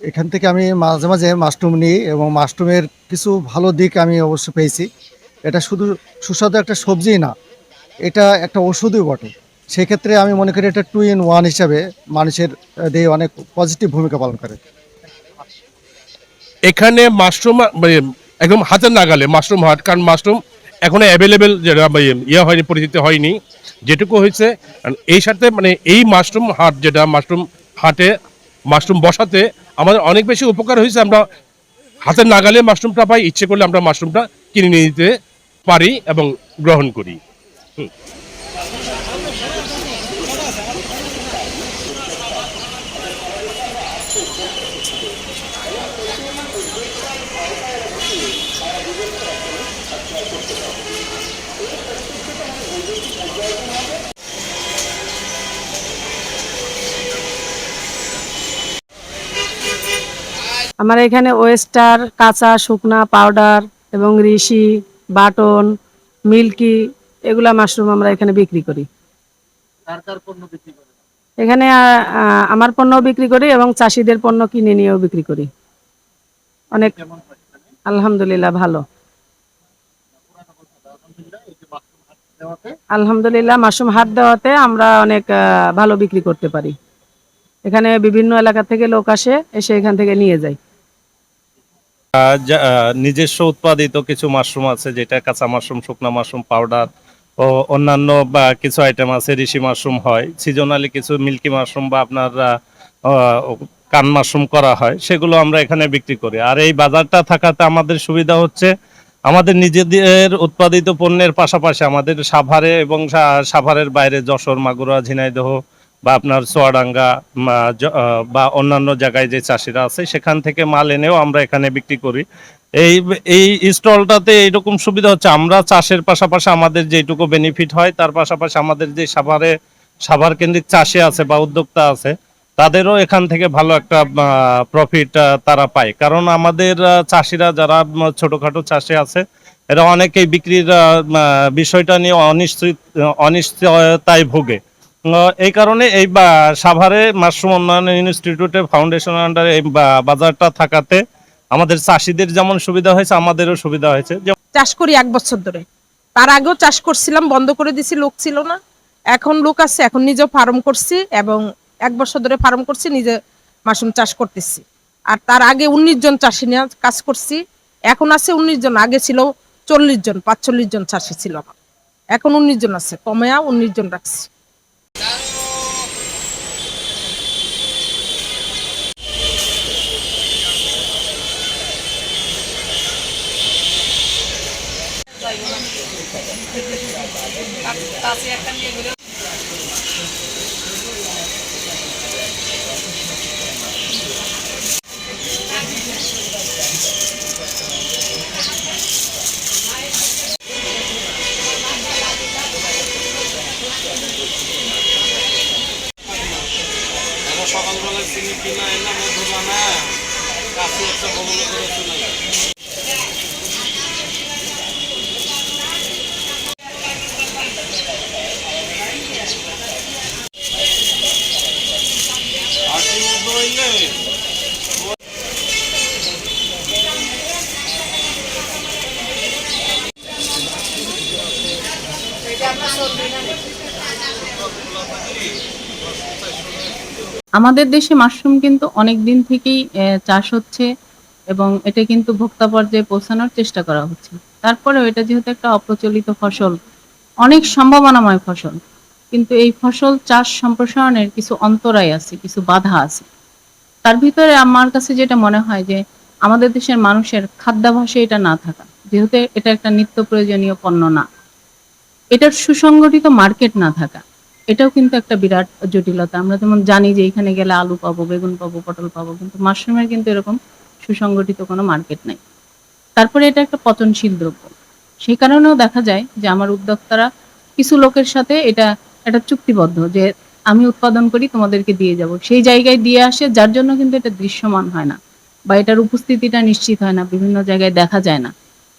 এখান থেকে আমি মাঝে মাঝে মাশরুম নিই এবং মাশরুমের কিছু ভালো দিক আমি অবশ্য পেয়েছি। এটা শুধু সুস্বাদু একটা সবজি না, এটা একটা ওষুধই বটে। সেক্ষেত্রে আমি মনে করি এটা টু ইন ওয়ান হিসাবে মানুষের দেহে অনেক পজিটিভ ভূমিকা পালন করে। এখানে মাশরুম মানে একদম হাতের নাগালে মাশরুম হাট কারণ মাশরুম এখনও অ্যাভেলেবেল যেটা মানে ইয়ে হয়নি, পরিচিত হয়নি। যেটুকু হয়েছে এই সাথে মানে এই মাশরুম হাট যেটা, মাশরুম হাটে মাশরুম বসাতে আমাদের অনেক বেশি উপকার হয়েছে। আমরা হাতের নাগালে মাশরুমটা পাই, ইচ্ছে করলে আমরা মাশরুমটা কিনে নিয়ে নিতে পারি এবং গ্রহণ করি। আমার এখানে ওয়েস্টার কাঁচা শুকনা পাউডার এবং ঋষি বাটন মিল্কি এগুলা মাশরুম আমরা এখানে বিক্রি করি। এখানে আমার পণ্য বিক্রি করি এবং চাষিদের পণ্য কিনে নিয়েও বিক্রি করি। অনেক আলহামদুলিল্লাহ ভালো। আলহামদুলিল্লাহ মাশরুম হাট দেওয়াতে? আমরা অনেক ভালো বিক্রি করতে পারি। এখানে বিভিন্ন এলাকা থেকে লোক আসে এসে এখান থেকে নিয়ে যায়। নিজস্ব উৎপাদিত কিছু মাশরুম আছে, যেটা কাঁচা মাশরুম, শুকনা মাশরুম পাউডার ও অন্যান্য, বা কিছু আইটেম আছে, ঋষি মাশরুম হয়। সিজনালি কিছু মিল্কি মাশরুম বা আপনার কান মাশরুম করা হয়, সেগুলো আমরা এখানে বিক্রি করি। আর এই বাজারটা থাকাতে আমাদের সুবিধা হচ্ছে, আমাদের নিজেদের উৎপাদিত পণ্যের পাশাপাশি আমাদের সাভারে এবং সাভারের বাইরে যশোর, মাগুরা, ঝিনাইদহ বা আপনার সোয়াডাঙ্গা বা অন্যান্য জায়গায় যে চাষিরা আছে, সেখান থেকে মাল এনেও আমরা এখানে বিক্রি করি। এই এই স্টলটাতে এইরকম সুবিধা হচ্ছে, আমরা চাষের পাশাপাশি আমাদের যেটুকু বেনিফিট হয়, তার পাশাপাশি আমাদের যে সাভারে, সাভার কেন্দ্রিক চাষি আছে বা উদ্যোক্তা আছে, তাদেরও এখান থেকে ভালো একটা প্রফিট তারা পায়। কারণ আমাদের চাষিরা যারা ছোটোখাটো চাষি আছে, এরা অনেকেই বিক্রির বিষয়টা নিয়ে অনিশ্চিত, অনিশ্চয়তায় ভোগে। এই কারণে এই সাভারে মাশরুম উন্নয়ন ইনস্টিটিউটের ফাউন্ডেশন আন্ডারে এই বাজারটা থাকাতে আমাদের চাষিদের যেমন সুবিধা হয়েছে, আমাদেরও সুবিধা হয়েছে। চাষ করি এক বছর ধরে। তার আগেও চাষ করছিলাম, বন্ধ করে দিছি, লোক ছিল না। এখন লোক আছে, এখন নিজেও ফার্ম করছি এবং এক বছর ধরে ফার্ম করছি, নিজে মাশরুম চাষ করতেছি। আর তার আগে উনিশ জন চাষি নিয়ে কাজ করছি। এখন আছে উনিশ জন, আগে ছিল চল্লিশ জন, পাঁচচল্লিশ জন চাষি ছিল এখন উনিশ জন আছে কমেয়া উনিশ জন রাখছি। কাছে একটা নিয়ে ঘুরে সকালবেলা চিনি কিনা এলাম মধু কাছে একটা বলে করে আমাদের দেশে মাশরুম কিন্তু অনেক দিন থেকেই চাষ হচ্ছে এবং এটা কিন্তু ভোক্তা পর্যায়ে পৌঁছানোর চেষ্টা করা হচ্ছে। তারপরেও এটা যেহেতু একটা অপ্রচলিত ফসল, অনেক সম্ভাবনাময় ফসল, কিন্তু এই ফসল চাষ সম্প্রসারণের কিছু অন্তরায় আছে, কিছু বাধা আছে। তার ভিতরে আমার কাছে যেটা মনে হয় যে, আমাদের দেশের মানুষের খাদ্যাভাসে এটা না থাকা, যেহেতু এটা একটা নিত্য প্রয়োজনীয় পণ্য না। এটার সুসংগঠিত মার্কেট না থাকা। এটাও কিন্তু একটা বিরাট জটিলতা। আমরা যেমন জানি যে এখানে গেলে আলু পাবো, বেগুন পাবো, পটল পাবো, কিন্তু মাশরুমের কিন্তু এরকম সুসংগঠিত কোনো মার্কেট নাই। তারপরে এটা একটা পচনশীল দ্রব্য। সেই কারণেও দেখা যায় যে আমার উদ্যোক্তারা কিছু লোকের সাথে এটা একটা চুক্তিবদ্ধ যে আমি উৎপাদন করি, তোমাদেরকে দিয়ে যাব। সেই জায়গায় দিয়ে আসে, যার জন্য কিন্তু এটা দৃশ্যমান হয় না বা এটার উপস্থিতিটা নিশ্চিত হয় না, বিভিন্ন জায়গায় দেখা যায় না।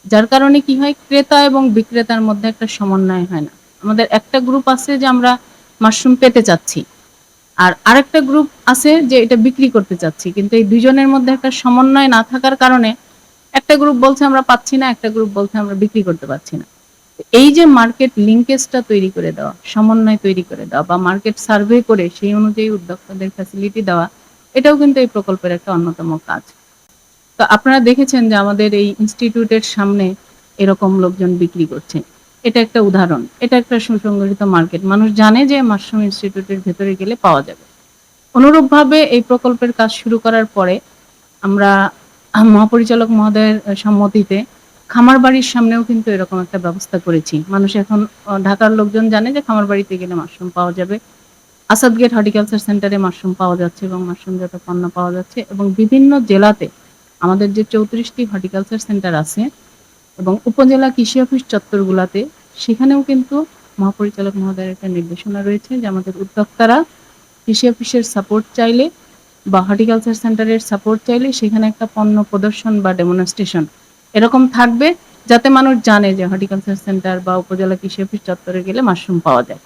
যার কারণে কি হয়, ক্রেতা এবং বিক্রেতার মধ্যে একটা সমন্বয় হয় না। আমাদের একটা গ্রুপ আছে যে আমরা মাশরুম পেতে চাচ্ছি। আর আরেকটা গ্রুপ আছে যে এটা বিক্রি করতে চাচ্ছি। কিন্তু এই দুইজনের মধ্যে একটা সমন্বয় না থাকার কারণে একটা গ্রুপ বলছে আমরা পাচ্ছি না, একটা গ্রুপ বলছে আমরা বিক্রি করতে পারছি না। এই যে মার্কেট লিঙ্কেজটা তৈরি করে দেওয়া, সমন্বয় তৈরি করে দেওয়া বা মার্কেট সার্ভে করে সেই অনুযায়ী উদ্যোক্তাদের ফ্যাসিলিটি দেওয়া, এটাও কিন্তু এই প্রকল্পের একটা অন্যতম কাজ। তো আপনারা দেখেছেন যে আমাদের এই ইনস্টিটিউটের সামনে এরকম লোকজন বিক্রি করছে। এটা একটা উদাহরণ। এটা একটা সুসংগঠিত মার্কেট মানুষ জানে যে মাশরুম ইনস্টিটিউটের ভেতরে গেলে পাওয়া যাবে। অনুরূপভাবে এই প্রকল্পের কাজ শুরু করার পরে আমরা মহাপরিচালক মহোদয়ের সম্মতিতে খামার বাড়ির সামনেও কিন্তু এরকম একটা ব্যবস্থা করেছি। মানুষ এখন ঢাকার লোকজন জানে যে খামার বাড়িতে গেলে মাশরুম পাওয়া যাবে। আসাদ গেট হর্টিকালচার সেন্টারে মাশরুম পাওয়া যাচ্ছে এবং মাশরুমজাত পণ্য পাওয়া যাচ্ছে এবং বিভিন্ন জেলাতে আমাদের যে চৌত্রিশটি হর্টিকালচার সেন্টার আছে এবং উপজেলা কৃষি অফিস চত্বরগুলাতে, সেখানেও কিন্তু মহাপরিচালক মহোদয়ের একটা নির্দেশনা রয়েছে যে আমাদের উদ্যোক্তারা কৃষি অফিসের সাপোর্ট চাইলে বা হর্টিকালচার সেন্টারের সাপোর্ট চাইলে সেখানে একটা পণ্য প্রদর্শন বা ডেমনস্ট্রেশন এরকম থাকবে, যাতে মানুষ জানে যে হর্টিকালচার সেন্টার বা উপজেলা কৃষি অফিস চত্বরে গেলে মাশরুম পাওয়া যায়।